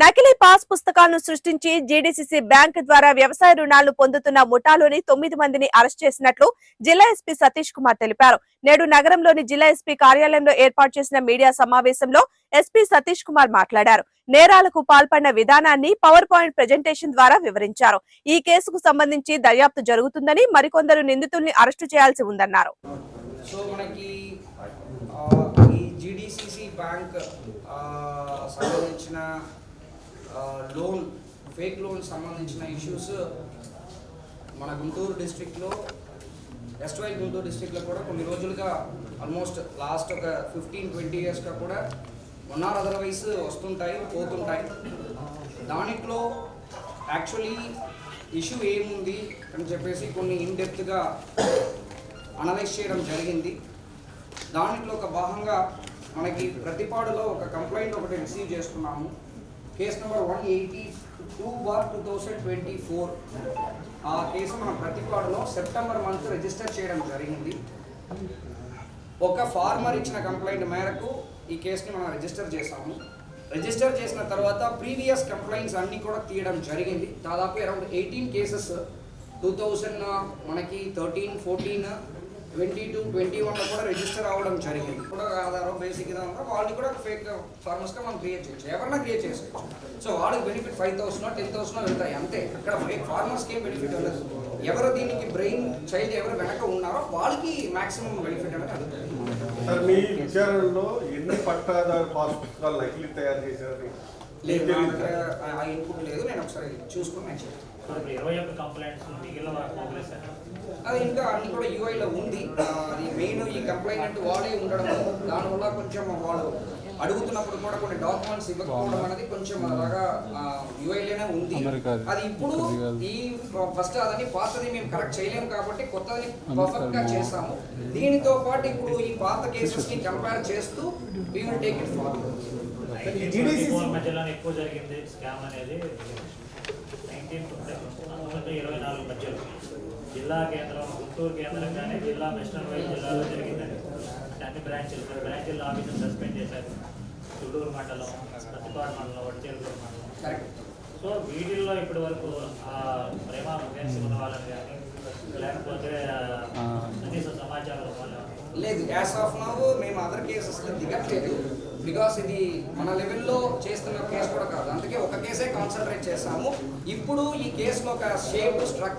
నకిలీ పాస్ పుస్తకాలను సృష్టించి జీడీసీసీ బ్యాంక్ ద్వారా వ్యవసాయ రుణాలను పొందుతున్న ముఠాలోని తొమ్మిది మందిని అరెస్ట్ చేసినట్లు జిల్లా ఎస్పీ సతీష్ కుమార్ తెలిపారు. నేడు నగరంలోని జిల్లా ఎస్పీ కార్యాలయంలో ఏర్పాటు చేసిన మీడియా సమావేశంలో ఎస్పీ సతీష్ కుమార్ మాట్లాడారు. నేరాలకు పాల్పడిన విధానాన్ని పవర్ పాయింట్ ప్రెజెంటేషన్ ద్వారా వివరించారు. ఈ కేసుకు సంబంధించి దర్యాప్తు జరుగుతుందని మరికొందరు నిందితుల్ని అరెస్టు చేయాల్సి ఉందన్నారు. సో మనకి ఈ బ్యాంక్ సంబంధించిన లోన్ ఫేక్ లోన్ సంబంధించిన ఇష్యూస్ మన గుంటూరు డిస్ట్రిక్ట్లో ఎస్ట్వైల్ గుంటూరు డిస్ట్రిక్ట్లో కూడా కొన్ని రోజులుగా ఆల్మోస్ట్ లాస్ట్ ఒక ఫిఫ్టీన్ ట్వంటీ ఇయర్స్గా కూడా వన్ ఆర్ అదర్వైజ్ వస్తుంటాయి పోతుంటాయి. దానిట్లో యాక్చువల్లీ ఇష్యూ ఏముంది అని చెప్పేసి కొన్ని ఇన్డెప్త్గా అనలైజ్ చేయడం జరిగింది. దానిట్లో ఒక భాగంగా మనకి ప్రతిపాడులో ఒక కంప్లైంట్ ఒకటి రిసీవ్ చేసుకున్నాము case number one eighty two bar two thousand twenty four. ఆ కేసు మన ప్రతిపాడులో సెప్టెంబర్ మంత్ రిజిస్టర్ చేయడం జరిగింది. ఒక ఫార్మర్ ఇచ్చిన కంప్లైంట్ మేరకు ఈ కేసుని మనం రిజిస్టర్ చేసాము రిజిస్టర్ చేసిన తర్వాత ప్రీవియస్ కంప్లైంట్స్ అన్నీ కూడా తీయడం జరిగింది. దాదాపు around eighteen cases. Two thousand మనకి thirteen fourteen twenty two twenty వన్లో కూడా రిజిస్టర్ అవ్వడం జరిగింది. కూడా ఆధారం బేసిక్ ఇదంతా వాళ్ళని కూడా ఫేక్ ఫార్మర్స్గా మనం క్రియేట్ చేయొచ్చు. ఎవరన్నా క్రియేట్ చేసుకోవచ్చు. సో వాళ్ళకి benefit five thousand ten thousand వెళ్తాయి. అంతే. అక్కడ ఫేక్ ఫార్మర్స్కి ఏం బెనిఫిట్ ఉండదు. ఎవరు దీనికి బ్రెయిన్ చైల్డ్ ఎవరు వెనక ఉన్నారో వాళ్ళకి మాక్సిమం బెనిఫిట్ అనేది అందుతుంది. సార్ మీ విచారణలో ఎన్ని పట్టాదారు పాస్ పుస్తకాలు నకిలీ తయారు చేశారు లేదు నా దగ్గర ఆ- ఆ ఇన్పుట్ లేదు నేను ఒకసారి చూసుకుని నేను చెప్తాను ఇప్పుడు ఇరవై ఒక్క కంప్లైంట్స్ మిగిలిన కాంగ్రెస్ అది ఇంకా అన్ని కూడా యూఐలో ఉంది. అది మెయిన్ ఈ కంప్లైంట్ వాళ్ళే ఉండడం దానివల్ల కొంచెం వాళ్ళు అడుగుతున్నప్పుడు కూడా కొన్ని డాక్యుమెంట్స్ ఇవ్వకపోవడం అనేది కొంచెం అలాగా యూఐలోనే ఉంది. అది ఇప్పుడు ఈ ఫస్ట్ అదని పాతది మేము కరెక్ట్ చేయలేము కాబట్టి కొత్తది పర్ఫెక్ట్గా చేస్తాము దీనితో పాటు ఇప్పుడు ఈ పాత కేసెస్ని కంపేర్ చేస్తూ we will take it forward మధ్యలో ఎక్కువ జరిగింది స్కామ్ అనేది. ఇరవై నాలుగు మధ్యలో జిల్లా కేంద్రం గుంటూరు కేంద్రంగానే జిల్లా వెస్టర్న్ వైజ్ జిల్లాలో జరిగిందని అంటే అన్ని బ్రాంచ్లు బ్రాంచీల ఆఫీసులు సస్పెండ్ చేశారు. చుడూరు మండలం ప్రతిపాడు మండలం వడిచేరుకూరు మండలం. కరెక్ట్ సో వీటిల్లో ఇప్పటి వరకు ఆ ప్రేమ ముఖ్యంగా ఉన్న వాళ్ళని కానీ లేకపోతే ఆ, కనీస సమాచారం లేదు యాజ్ ఆఫ్ నవ్ మేము అదర్ కేసెస్ దిగట్లేదు. బికాస్ ఇది మన లెవెల్లో చేస్తున్న కేసు కూడా కాదు. అందుకే ఒక కేసే కాన్సన్ట్రేట్ చేసాము. ఇప్పుడు ఈ కేసులో ఒక షేప్ స్ట్రక్చర్